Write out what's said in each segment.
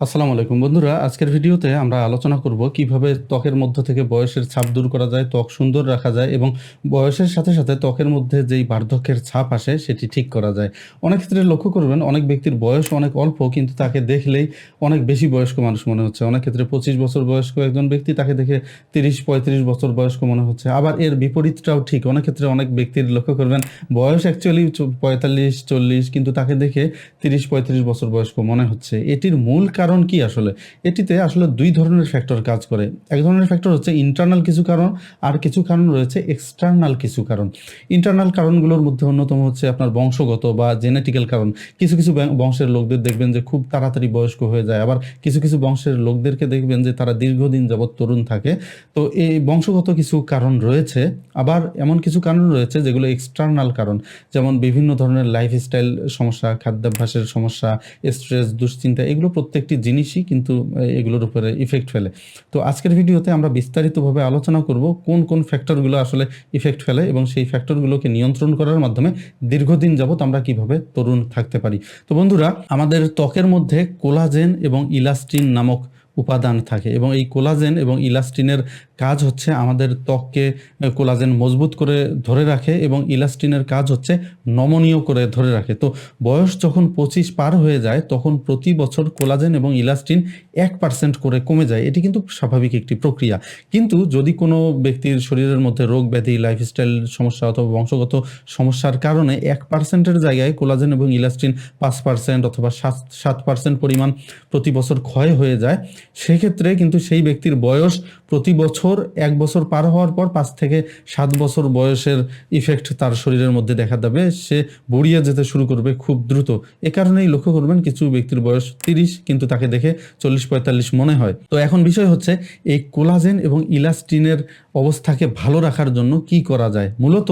আসসালামু আলাইকুম বন্ধুরা, আজকের ভিডিওতে আমরা আলোচনা করব কীভাবে ত্বকের মধ্য থেকে বয়সের ছাপ দূর করা যায়, ত্বক সুন্দর রাখা যায় এবং বয়সের সাথে সাথে ত্বকের মধ্যে যেই বার্ধক্যের ছাপ আসে সেটি ঠিক করা যায়। অনেক ক্ষেত্রে লক্ষ্য করবেন, অনেক ব্যক্তির বয়স অনেক অল্প কিন্তু তাকে দেখলেই অনেক বেশি বয়স্ক মানুষ মনে হচ্ছে। অনেক ক্ষেত্রে পঁচিশ বছর বয়স্ক একজন ব্যক্তি তাকে দেখে তিরিশ, পঁয়ত্রিশ বছর বয়স্ক মনে হচ্ছে। আবার এর বিপরীতটাও ঠিক, অনেক ক্ষেত্রে অনেক ব্যক্তির লক্ষ্য করবেন, বয়স অ্যাকচুয়ালি পঁয়তাল্লিশ, চল্লিশ কিন্তু তাকে দেখে তিরিশ, পঁয়ত্রিশ বছর বয়স্ক মনে হচ্ছে। এটির মূল কি আসলে? এটিতে আসলে দুই ধরনের ফ্যাক্টর কাজ করে। এক ধরনের ফ্যাক্টর হচ্ছে ইন্টারনাল কিছু কারণ, আর কিছু কারণ রয়েছে এক্সটার্নাল কিছু কারণ। ইন্টারনাল কারণগুলোর মধ্যে অন্যতম হচ্ছে আপনার বংশগত বা জেনেটিক্যাল কারণ। কিছু কিছু বংশের লোকদের দেখবেন যে খুব তাড়াতাড়ি বয়স্ক হয়ে যায়। আবার কিছু কিছু বংশের লোকদেরকে দেখবেন যে তারা দীর্ঘদিন যাবৎ তরুণ থাকে। তো এই বংশগত কিছু কারণ রয়েছে। আবার এমন কিছু কারণ রয়েছে যেগুলো এক্সটার্নাল কারণ। যেমন বিভিন্ন ধরনের লাইফস্টাইল সমস্যা, খাদ্যাভ্যাসের সমস্যা স্ট্রেস দুশ্চিন্তা, এগুলো প্রত্যেকটি জিনিসই কিন্তু এগুলোর উপরে ইফেক্ট ফেলে। তো আজকের ভিডিওতে আমরা বিস্তারিতভাবে আলোচনা করব কোন কোন ফ্যাক্টরগুলো আসলে ইফেক্ট ফেলে এবং সেই ফ্যাক্টরগুলোকে নিয়ন্ত্রণ করার মাধ্যমে দীর্ঘদিন যাবৎ আমরা কীভাবে তরুণ থাকতে পারি। তো বন্ধুরা, আমাদের ত্বকের মধ্যে কোলাজেন এবং ইলাস্টিন নামক উপাদান থাকে এবং এই কোলাজেন এবং ইলাস্টিনের কাজ হচ্ছে আমাদের ত্বককে কোলাজেন মজবুত করে ধরে রাখে এবং ইলাস্টিনের কাজ হচ্ছে নমনীয় করে ধরে রাখে। তো বয়স যখন পঁচিশ পার হয়ে যায়, তখন প্রতি বছর কোলাজেন এবং ইলাস্টিন এক পার্সেন্ট করে কমে যায়। এটি কিন্তু স্বাভাবিক একটি প্রক্রিয়া। কিন্তু যদি কোনো ব্যক্তির শরীরের মধ্যে রোগ ব্যাধি লাইফস্টাইল সমস্যা অথবা বংশগত সমস্যার কারণে এক পার্সেন্টের জায়গায় কোলাজেন এবং ইলাস্টিন পাঁচ পার্সেন্ট অথবা সাত সাত পার্সেন্ট পরিমাণ প্রতি বছর ক্ষয় হয়ে যায়, সেক্ষেত্রে কিন্তু সেই ব্যক্তির বয়স প্রতি বছর এক বছর পার হওয়ার পর পাঁচ থেকে সাত বছর বয়সের ইফেক্ট তার শরীরের মধ্যে দেখা দেবে। সে বুড়িয়ে যেতে শুরু করবে খুব দ্রুত। এ কারণেই লক্ষ্য করবেন কিছু ব্যক্তির বয়স তিরিশ, কিন্তু তাকে দেখে চল্লিশ পঁয়তাল্লিশ মনে হয়। তো এখন বিষয় হচ্ছে, এই কোলাজেন এবং ইলাস্টিনের অবস্থাকে ভালো রাখার জন্য কি করা যায়? মূলত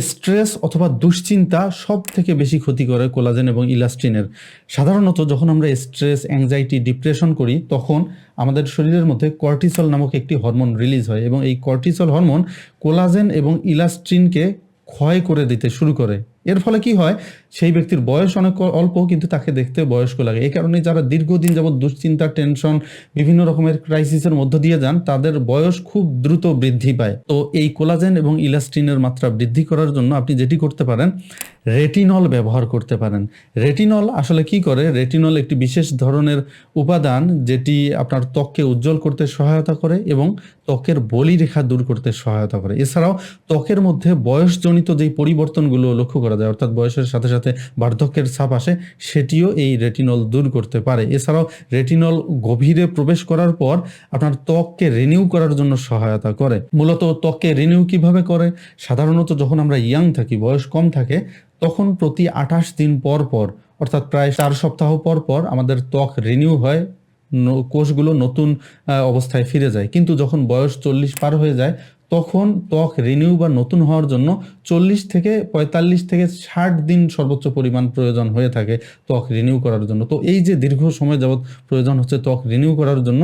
স্ট্রেস অথবা দুশ্চিন্তা সব থেকে বেশি ক্ষতি করে কোলাজেন এবং ইলাস্টিনের সাধারণত যখন আমরা স্ট্রেস অ্যাংজাইটি ডিপ্রেশন করি, তখন আমাদের শরীরের মধ্যে কর্টিসল নামক একটি হরমোন রিলিজ হয় এবং এই কর্টিসল হরমোন কোলাজেন এবং ইলাস্ট্রিনকে ক্ষয় করে দিতে শুরু করে। এর ফলে কি হয়? সেই ব্যক্তির বয়স অনেক অল্প, কিন্তু তাকে দেখতে বয়স্ক লাগে। এই কারণে যারা দীর্ঘদিন যাবৎ দুশ্চিন্তা, টেনশন, বিভিন্ন রকমের ক্রাইসিসের মধ্য দিয়ে যান, তাদের বয়স খুব দ্রুত বৃদ্ধি পায়। তো এই কোলাজেন এবং ইলাস্টিনের মাত্রা বৃদ্ধি করার জন্য আপনি যেটি করতে পারেন রেটিনল ব্যবহার করতে পারেন। রেটিনল আসলে কি করে? রেটিনল একটি বিশেষ ধরনের উপাদান যেটি আপনার ত্বককে উজ্জ্বল করতে সহায়তা করে এবং ত্বকের বলিরেখা দূর করতে সহায়তা করে। এছাড়াও ত্বকের মধ্যে বয়সজনিত যেই পরিবর্তনগুলো লক্ষ্য যায়। অর্থাৎ বয়সের সাথে সাথে বার্ধক্যের ছাপ আসে, সেটিও এই রেটিনল দূর করতে পারে। এছাড়াও রেটিনল গভীরে প্রবেশ করার পর আপনার ত্বককে রিনিউ করার জন্য সহায়তা করে। মূলত ত্বককে রিনিউ কীভাবে করে? সাধারণত যখন আমরা ইয়াং থাকি, বয়স কম থাকে, তখন প্রতি আঠাশ দিন পর পর, অর্থাৎ প্রায় চার সপ্তাহ পর পর আমাদের ত্বক রিনিউ হয় কোষগুলো নতুন অবস্থায় ফিরে যায়। কিন্তু যখন বয়স চল্লিশ পার হয়ে যায় তখন ত্বক রিনিউ বা নতুন হওয়ার জন্য চল্লিশ থেকে পঁয়তাল্লিশ থেকে ষাট দিন সর্বোচ্চ পরিমাণ প্রয়োজন হয়ে থাকে ত্বক রিনিউ করার জন্য। তো এই যে দীর্ঘ সময় যাবৎ প্রয়োজন হচ্ছে ত্বক রিনিউ করার জন্য,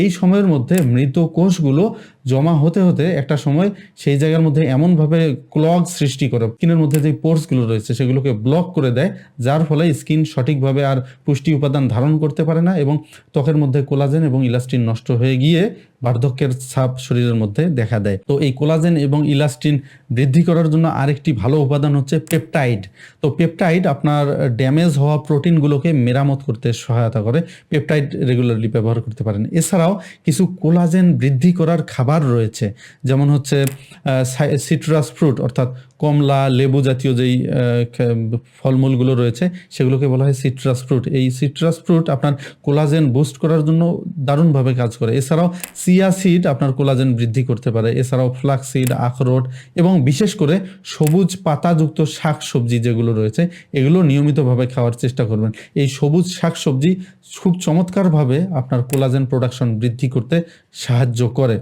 এই সময়ের মধ্যে মৃত কোষগুলো জমা হতে হতে একটা সময় সেই জায়গার মধ্যে এমনভাবে ক্লগ সৃষ্টি করে স্কিনের মধ্যে যে পোর্সগুলো রয়েছে সেগুলোকে ব্লক করে দেয়, যার ফলে স্কিন সঠিকভাবে আর পুষ্টি উপাদান ধারণ করতে পারে না এবং ত্বকের মধ্যে কোলাজেন এবং ইলাস্টিন নষ্ট হয়ে গিয়ে বার্ধক্যের ছাপ শরীরের মধ্যে দেখা দেয়। তো এই কোলাজেন এবং ইলাস্টিন বৃদ্ধি করার জন্য আরেকটি ভালো উপাদান হচ্ছে পেপটাইড তো পেপটাইড আপনার ড্যামেজ হওয়া প্রোটিনগুলোকে মেরামত করতে সহায়তা করে পেপটাইড রেগুলারলি ব্যবহার করতে পারেন। এছাড়াও কিছু কোলাজেন বৃদ্ধি করার খাবার রয়েছে যেমন হচ্ছে সিট্রাস ফ্রুট অর্থাৎ কমলা, লেবু জাতীয় যেই ফলমূলগুলো রয়েছে, সেগুলোকে বলা হয় সিট্রাস ফ্রুট এই সিট্রাস ফ্রুট আপনার কোলাজেন বুস্ট করার জন্য দারুণভাবে কাজ করে। এছাড়াও সিয়া সিড আপনার কোলাজেন বৃদ্ধি করতে পারে। এছাড়াও ফ্লাক্স সিড আখরোট এবং বিশেষ করে সবুজ পাতাযুক্ত শাক সবজি যেগুলো রয়েছে, এগুলো নিয়মিতভাবে খাওয়ার চেষ্টা করবেন। এই সবুজ শাক সবজি খুব চমৎকারভাবে আপনার কোলাজেন প্রোডাকশন বৃদ্ধি করতে সাহায্য করে।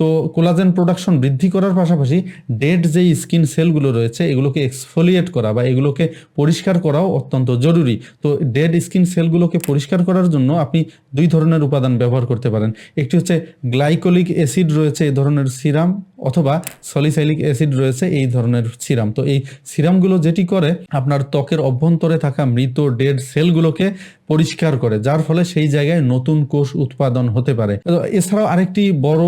তো কোলাজেন প্রোডাকশন বৃদ্ধি করার পাশাপাশি ডেড যেই স্কিন সেলগুলো রয়েছে, এগুলোকে এক্সফোলিয়েট করা বা এগুলোকে পরিষ্কার করাও অত্যন্ত জরুরি। তো ডেড স্কিন সেলগুলোকে পরিষ্কার করার জন্য আপনি দুই ধরনের উপাদান ব্যবহার করতে পারেন। একটি হচ্ছে গ্লাইকোলিক অ্যাসিড রয়েছে এই ধরনের সিরাম, অথবা সলিসাইলিক অ্যাসিড রয়েছে, এই ধরনের সিরাম। তো এই সিরামগুলো যেটি করে, আপনার ত্বকের অভ্যন্তরে থাকা মৃত ডেড সেলগুলোকে পরিষ্কার করে, যার ফলে সেই জায়গায় নতুন কোষ উৎপাদন হতে পারে। এছাড়াও আরেকটি বড়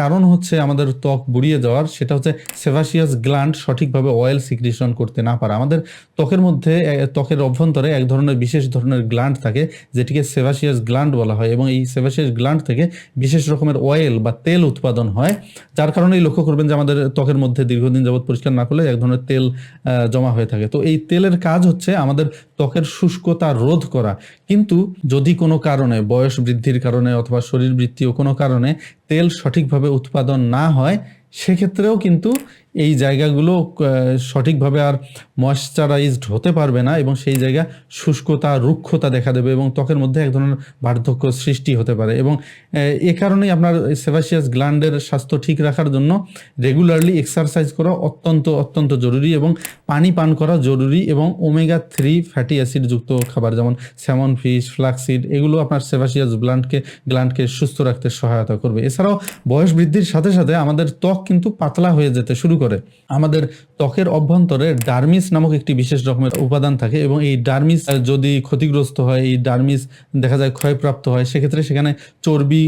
কারণ হচ্ছে আমাদের ত্বক বুড়িয়ে যাওয়ার, সেটা হচ্ছে সেভাসিয়াস গ্ল্যান্ড সঠিকভাবে অয়েল সিক্রিশন করতে না পারা। আমাদের ত্বকের মধ্যে ত্বকের অভ্যন্তরে এক ধরনের বিশেষ ধরনের গ্ল্যান্ড থাকে, যেটিকে সেভাসিয়াস গ্ল্যান্ড বলা হয় এবং এই সেভাসিয়াস গ্ল্যান্ড থেকে বিশেষ রকমের অয়েল বা তেল উৎপাদন হয়, যার কারণেই লক্ষ্য করবেন যে আমাদের ত্বকের মধ্যে দীর্ঘদিন যাবত পরিষ্কার না করলে এক ধরনের তেল জমা হয়ে থাকে। তো এই তেলের কাজ হচ্ছে আমাদের ত্বকের শুষ্কতা রোধ করা কিন্তু যদি কোনো কারণে, বয়স বৃদ্ধির কারণে অথবা শরীর বৃত্তীয় কোনো কারণে তেল সঠিকভাবে উৎপাদন না হয়, সেক্ষেত্রেও কিন্তু এই জায়গাগুলো সঠিকভাবে আর ময়শ্চারাইজড হতে পারবে না এবং সেই জায়গা শুষ্কতা, রুক্ষতা দেখা দেবে এবং ত্বকের মধ্যে এক ধরনের বার্ধক্য সৃষ্টি হতে পারে এবং এ কারণেই আপনার সেভাসিয়াস গ্ল্যান্ডের স্বাস্থ্য ঠিক রাখার জন্য রেগুলারলি এক্সারসাইজ করা অত্যন্ত অত্যন্ত জরুরি এবং পানি পান করা জরুরি এবং ওমেগা থ্রি ফ্যাটি অ্যাসিড যুক্ত খাবার যেমন স্যামন ফিশ ফ্লাক্সিড এগুলো আপনার সেভাসিয়াস গ্ল্যান্ডকে গ্ল্যান্ডকে সুস্থ রাখতে সহায়তা করবে। এছাড়াও বয়স বৃদ্ধির সাথে সাথে আমাদের ত্বক কিন্তু পাতলা হয়ে যেতে শুরু করে। আমাদের ত্বকের অভ্যন্তরে ডার্মিস নামক একটি বিশেষ রকমের উপাদান থাকে এবং এই ডার্মিস যদি ক্ষতিগ্রস্ত হয়, এই ডার্মিস দেখা যায় ক্ষয়প্রাপ্ত হয়, সেক্ষেত্রে সেখানে চর্বি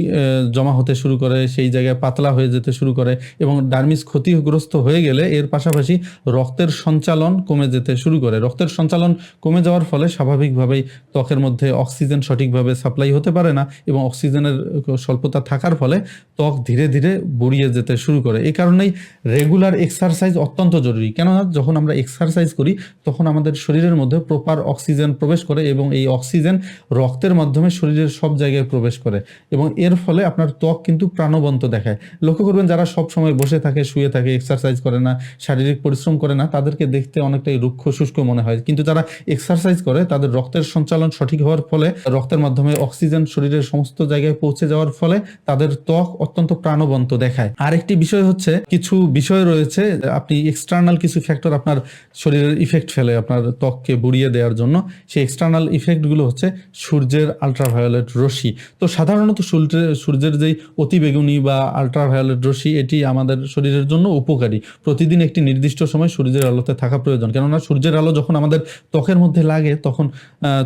জমা হতে শুরু করে, সেই জায়গায় পাতলা হয়ে যেতে শুরু করে এবং ডার্মিস ক্ষতিগ্রস্ত হয়ে গেলে এর পাশাপাশি রক্তের সঞ্চালন কমে যেতে শুরু করে। রক্তের সঞ্চালন কমে যাওয়ার ফলে স্বাভাবিকভাবেই ত্বকের মধ্যে অক্সিজেন সঠিকভাবে সাপ্লাই হতে পারে না এবং অক্সিজেনের স্বল্পতা থাকার ফলে ত্বক ধীরে ধীরে বুড়িয়ে যেতে শুরু করে। এই কারণেই রেগুলার এক্সারসাইজ অত্যন্ত জরুরি। কেননা যখন আমরা এক্সারসাইজ করি, তখন আমাদের শরীরের মধ্যে প্রপার অক্সিজেন প্রবেশ করে এবং এই অক্সিজেন রক্তের মাধ্যমে শরীরের সব জায়গায় প্রবেশ করে। এবং এর ফলে আপনার ত্বক কিন্তু প্রাণবন্ত দেখায়। লক্ষ্য করবেন, যারা সব সময় বসে থাকে, শুয়ে থাকে এক্সারসাইজ করে না, শারীরিক পরিশ্রম করে না, তাদেরকে দেখতে অনেকটাই রুক্ষ, শুষ্ক মনে হয়। কিন্তু যারা এক্সারসাইজ করে, তাদের রক্তের সঞ্চালন সঠিক হওয়ার ফলে, রক্তের মাধ্যমে অক্সিজেন শরীরের সমস্ত জায়গায় পৌঁছে যাওয়ার ফলে তাদের ত্বক অত্যন্ত প্রাণবন্ত দেখায়। আরেকটি বিষয় হচ্ছে, কিছু বিষয় রয়েছে আপনি এক্সটার্নাল কিছু ফ্যাক্টর আপনার শরীরের ইফেক্ট ফেলে, আপনার ত্বককে বুড়িয়ে দেওয়ার জন্য। সেই এক্সটার্নাল ইফেক্টগুলো হচ্ছে সূর্যের আলট্রাভায়োলেট রশ্মি। তো সাধারণত সূর্যের সূর্যের যেই অতিবেগুনি বা আলট্রাভায়োলেট রশ্মি, এটি আমাদের শরীরের জন্য উপকারী। প্রতিদিন একটি নির্দিষ্ট সময় সূর্যের আলোতে থাকা প্রয়োজন। কেননা সূর্যের আলো যখন আমাদের ত্বকের মধ্যে লাগে, তখন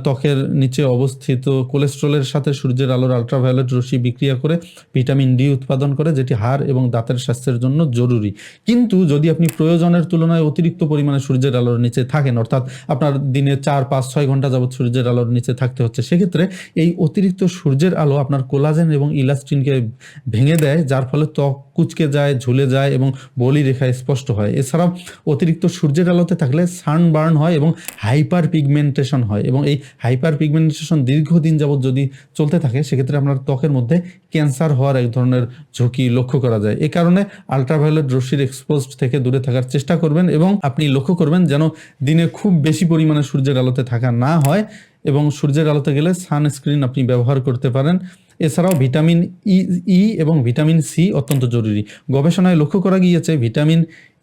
ত্বকের নিচে অবস্থিত কোলেস্ট্রলের সাথে সূর্যের আলোর আলট্রাভায়োলেট রশ্মি বিক্রিয়া করে ভিটামিন ডি উৎপাদন করে, যেটি হাড় এবং দাঁতের স্বাস্থ্যের জন্য জরুরি। কিন্তু যদি আপনি প্রয়োজনের তুলনায় অতিরিক্ত পরিমাণে সূর্যের আলোর নিচে থাকেন, অর্থাৎ আপনার দিনে চার, পাঁচ, ছয় ঘণ্টা যাবত সূর্যের আলোর নিচে থাকতে হচ্ছে, সেক্ষেত্রে এই অতিরিক্ত সূর্যের আলো আপনার কোলাজেন এবং ইলাস্টিনকে ভেঙে দেয়, যার ফলে ত্বক কুচকে যায়, ঝুলে যায় এবং বলি রেখা স্পষ্ট হয়। এছাড়াও অতিরিক্ত সূর্যের আলোতে থাকলে সানবার্ন হয় এবং হাইপার পিগমেন্টেশন হয় এবং এই হাইপার পিগমেন্টেশন দীর্ঘদিন যাবত যদি চলতে থাকে, সেক্ষেত্রে আপনার ত্বকের মধ্যে ক্যান্সার হওয়ার এক ধরনের ঝুঁকি লক্ষ্য করা যায়। এ কারণে আলট্রাভায়োলেট রশ্মির এক্সপোজড থেকে দূরে থাকার চেষ্টা করবেন এবং আপনি লক্ষ্য করবেন যেন দিনে খুব বেশি পরিমাণে সূর্যের আলোতে থাকা না হয় এবং সূর্যের আলোতে গেলে সানস্ক্রিন আপনি ব্যবহার করতে পারেন। এছাড়াও ভিটামিন ই ই এবং ভিটামিন সি অত্যন্ত জরুরি। গবেষণায় লক্ষ্য করা গিয়েছে ভিটামিন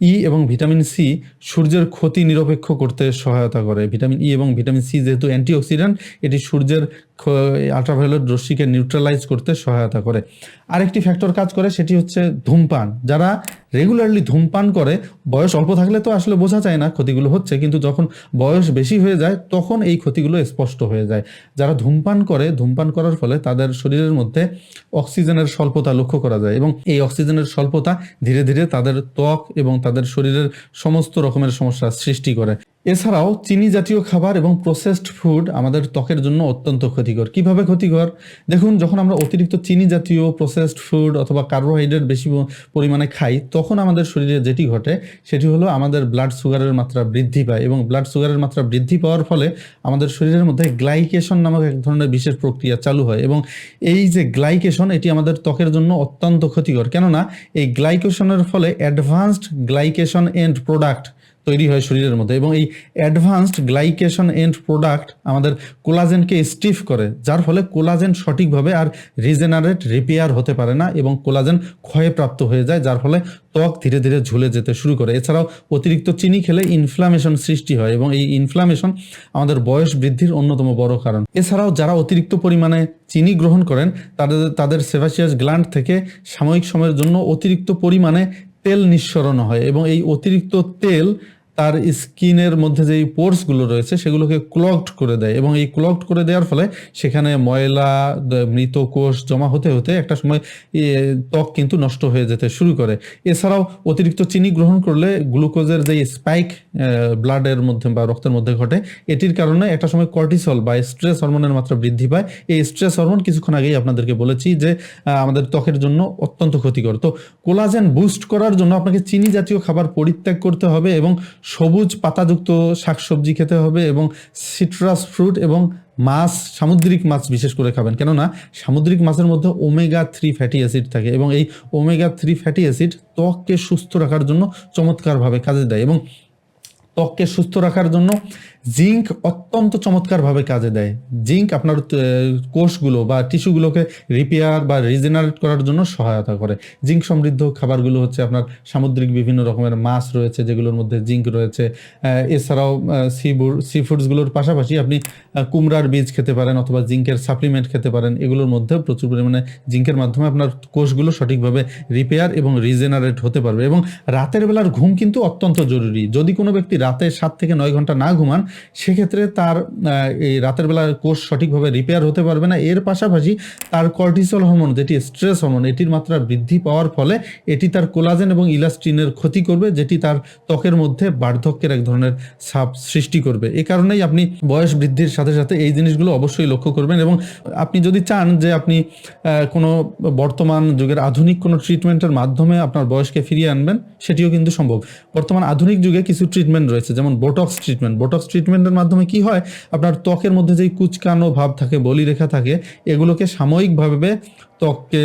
ই এবং ভিটামিন সি সূর্যের ক্ষতি নিরপেক্ষ করতে সহায়তা করে। ভিটামিন ই এবং ভিটামিন সি যেহেতু অ্যান্টিঅক্সিডেন্ট, এটি সূর্যের আলট্রাভায়োলেট রশ্মিকে নিউট্রালাইজ করতে সহায়তা করে। আরেকটি ফ্যাক্টর কাজ করে, সেটি হচ্ছে ধূমপান। যারা রেগুলারলি ধূমপান করে, বয়স অল্প থাকলে তো আসলে বোঝা যায় না ক্ষতিগুলো হচ্ছে, কিন্তু যখন বয়স বেশি হয়ে যায়, তখন এই ক্ষতিগুলো স্পষ্ট হয়ে যায়। যারা ধূমপান করে, ধূমপান করার ফলে তাদের শরীরের মধ্যে অক্সিজেনের স্বল্পতা লক্ষ্য করা যায় এবং এই অক্সিজেনের স্বল্পতা ধীরে ধীরে তাদের ত্বক এবং তাদের শরীরের সমস্ত রকমের সমস্যার সৃষ্টি করে। এছাড়াও চিনি জাতীয় খাবার এবং প্রসেসড ফুড আমাদের ত্বকের জন্য অত্যন্ত ক্ষতিকর। কীভাবে ক্ষতিকর? দেখুন, যখন আমরা অতিরিক্ত চিনি জাতীয় প্রসেসড ফুড অথবা কার্বোহাইড্রেট বেশি পরিমাণে খাই, তখন আমাদের শরীরে যেটি ঘটে, সেটি হলো আমাদের ব্লাড সুগারের মাত্রা বৃদ্ধি পায় এবং ব্লাড সুগারের মাত্রা বৃদ্ধি পাওয়ার ফলে আমাদের শরীরের মধ্যে গ্লাইকেশন নামক এক ধরনের বিশেষ প্রক্রিয়া চালু হয় এবং এই যে গ্লাইকেশন এটি আমাদের ত্বকের জন্য অত্যন্ত ক্ষতিকর। কেননা, এই গ্লাইকেশনের ফলে অ্যাডভান্সড গ্লাইকেশন এন্ড প্রোডাক্ট তৈরি হয় শরীরের মধ্যে এবং এই অ্যাডভান্সড গ্লাইকেশন এন্ড প্রোডাক্ট আমাদের কোলাজেনকে স্টিফ করে, যার ফলে কোলাজেন সঠিকভাবে আর রিজেনারেট রিপেয়ার হতে পারে না এবং কোলাজেন ক্ষয়প্রাপ্ত হয়ে যায়, যার ফলে ত্বক ধীরে ধীরে ঝুলে যেতে শুরু করে। এছাড়াও অতিরিক্ত চিনি খেলে ইনফ্লামেশন সৃষ্টি হয় এবং এই ইনফ্লামেশন আমাদের বয়স বৃদ্ধির অন্যতম বড় কারণ। এছাড়াও যারা অতিরিক্ত পরিমাণে চিনি গ্রহণ করেন, তাদের তাদের সেভাসিয়াস গ্ল্যান্ড থেকে সাময়িক সময়ের জন্য অতিরিক্ত পরিমাণে তেল নিঃসরণ হয় এবং এই অতিরিক্ত তেল তার স্কিনের মধ্যে যেই পোর্সগুলো রয়েছে, সেগুলোকে ক্লকড করে দেয় এবং এই ক্লকড করে দেওয়ার ফলে সেখানে ময়লা মৃত কোষ জমা হতে হতে একটা সময় ত্বক কিন্তু নষ্ট হয়ে যেতে শুরু করে। এছাড়াও অতিরিক্ত চিনি গ্রহণ করলে গ্লুকোজের যে স্পাইক ব্লাডের মধ্যে বা রক্তের মধ্যে ঘটে, এটির কারণে একটা সময় কর্টিসল বা স্ট্রেস হরমোনের মাত্রা বৃদ্ধি পায়। এই স্ট্রেস হরমোন কিছুক্ষণ আগেই আপনাদেরকে বলেছি যে আমাদের ত্বকের জন্য অত্যন্ত ক্ষতিকর। তো কোলাজেন বুস্ট করার জন্য আপনাকে চিনি জাতীয় খাবার পরিত্যাগ করতে হবে এবং সবুজ পাতাযুক্ত শাকসবজি খেতে হবে এবং সিট্রাস ফ্রুট এবং মাছ, সামুদ্রিক মাছ বিশেষ করে খাবেন। কেননা সামুদ্রিক মাছের মধ্যে ওমেগা থ্রি ফ্যাটি অ্যাসিড থাকে এবং এই ওমেগা থ্রি ফ্যাটি অ্যাসিড ত্বককে সুস্থ রাখার জন্য চমৎকারভাবে কাজে দেয় এবং ত্বককে সুস্থ রাখার জন্য জিঙ্ক অত্যন্ত চমৎকারভাবে কাজে দেয়। জিঙ্ক আপনার কোষগুলো বা টিস্যুগুলোকে রিপেয়ার বা রিজেনারেট করার জন্য সহায়তা করে। জিঙ্ক সমৃদ্ধ খাবারগুলো হচ্ছে আপনার সামুদ্রিক বিভিন্ন রকমের মাছ রয়েছে, যেগুলোর মধ্যে জিঙ্ক রয়েছে। এছাড়াও সিবুর সি ফুডসগুলোর পাশাপাশি আপনি কুমড়ার বীজ খেতে পারেন অথবা জিঙ্কের সাপ্লিমেন্ট খেতে পারেন। এগুলোর মধ্যে প্রচুর পরিমাণে জিঙ্কের মাধ্যমে আপনার কোষগুলো সঠিকভাবে রিপেয়ার এবং রিজেনারেট হতে পারবে। এবং রাতের বেলার ঘুম কিন্তু অত্যন্ত জরুরি। যদি কোনো ব্যক্তি রাতে সাত থেকে নয় ঘণ্টা না ঘুমান সেক্ষেত্রে তার এই রাতের বেলা কোষ সঠিকভাবে রিপেয়ার হতে পারবে না। এর পাশাপাশি তার কর্টিসল হরমোন যেটি স্ট্রেস হরমোন এটির মাত্রা বৃদ্ধি পাওয়ার ফলে এটি তার কোলাজেন এবং ইলাস্টিনের ক্ষতি করবে, যেটি তার ত্বকের মধ্যে বার্ধক্যের এক ধরনের ছাপ সৃষ্টি করবে। এ কারণেই আপনি বয়স বৃদ্ধির সাথে সাথে এই জিনিসগুলো অবশ্যই লক্ষ্য করবেন এবং আপনি যদি চান যে আপনি কোনো বর্তমান যুগের আধুনিক কোনো ট্রিটমেন্টের মাধ্যমে আপনার বয়সকে ফিরিয়ে আনবেন, সেটিও কিন্তু সম্ভব। বর্তমান আধুনিক যুগে কিছু ট্রিটমেন্ট রয়েছে, যেমন বোটক্স ট্রিটমেন্ট বোটক্স ট্রিটমেন্টের মাধ্যমে কি হয়? আপনার ত্বকের মধ্যে যেই কুচকানো ভাব থাকে বলিরেখা থাকে, এগুলোকে সাময়িকভাবে ত্বককে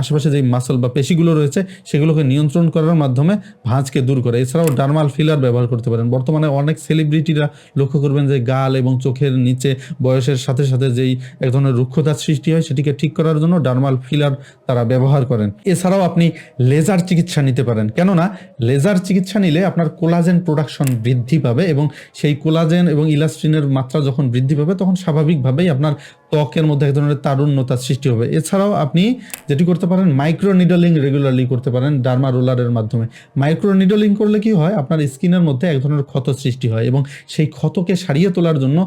আশেপাশে যেই মাসল বা পেশিগুলো রয়েছে, সেগুলোকে নিয়ন্ত্রণ করার মাধ্যমে ভাঁজকে দূর করে। এছাড়াও ডার্মাল ফিলার ব্যবহার করতে পারেন। বর্তমানে অনেক সেলিব্রিটিরা লক্ষ্য করবেন যে গাল এবং চোখের নিচে বয়সের সাথে সাথে যেই এক ধরনের রুক্ষতার সৃষ্টি হয়, সেটিকে ঠিক করার জন্য ডার্মাল ফিলার তারা ব্যবহার করেন। এছাড়াও আপনি লেজার চিকিৎসা নিতে পারেন। কেননা লেজার চিকিৎসা নিলে আপনার কোলাজেন প্রোডাকশন বৃদ্ধি পাবে এবং সেই কোলাজেন এবং ইলাস্ট্রিনের মাত্রা যখন বৃদ্ধি পাবে তখন স্বাভাবিকভাবেই আপনার ত্বকের মধ্যে এক ধরনের তারুণ্যতার সৃষ্টি হবে। এছাড়াও আপনি যেটি করতে পারেন মাইক্রো নিডলিং রেগুলারলি করতে পারেন ডার্মা রোলারের মাধ্যমে। মাইক্রো নিডলিং করলে কি হয়? আপনার স্কিনের মধ্যে এক ধরনের ক্ষত সৃষ্টি হয় এবং সেই ক্ষতকে সারিয়ে তোলার জন্য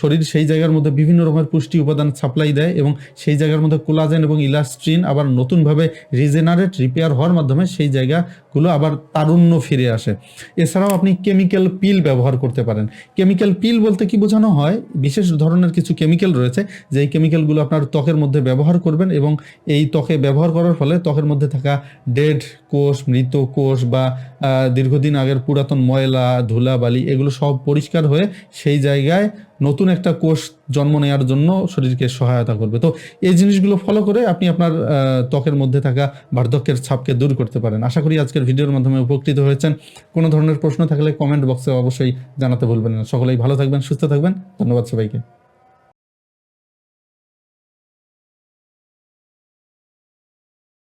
শরীর সেই জায়গার মধ্যে বিভিন্ন রকমের পুষ্টি উপাদান সাপ্লাই দেয় এবং সেই জায়গার মধ্যে কোলাজেন এবং ইলাস্ট্রিন আবার নতুনভাবে রিজেনারেট রিপেয়ার হওয়ার মাধ্যমে সেই জায়গাগুলো আবার তারুণ্য ফিরে আসে। এছাড়াও আপনি কেমিক্যাল পিল ব্যবহার করতে পারেন। কেমিক্যাল পিল বলতে কি বোঝানো হয়? বিশেষ ধরনের কিছু কেমিক্যাল রয়েছে, যেই কেমিক্যালগুলো আপনার ত্বকের মধ্যে ব্যবহার করবেন এবং এই ত্বকে ব্যবহার করার ফলে ত্বকের মধ্যে থাকা ডেড কোষ, মৃত কোষ বা দীর্ঘদিন আগের পুরাতন ময়লা ধুলা বালি এগুলো সব পরিষ্কার হয়ে সেই জায়গায় নতুন একটা কোষ জন্ম নেওয়ার জন্য শরীরকে সহায়তা করবে। তো এই জিনিসগুলো ফলো করে আপনি আপনার ত্বকের মধ্যে থাকা বার্ধক্যের ছাপকে দূর করতে পারেন। আশা করি আজকের ভিডিওর মাধ্যমে উপকৃত হয়েছেন। কোনো ধরনের প্রশ্ন থাকলে কমেন্ট বক্সে অবশ্যই জানাতে ভুলবেন না। সকলেই ভালো থাকবেন, সুস্থ থাকবেন। ধন্যবাদ সবাইকে।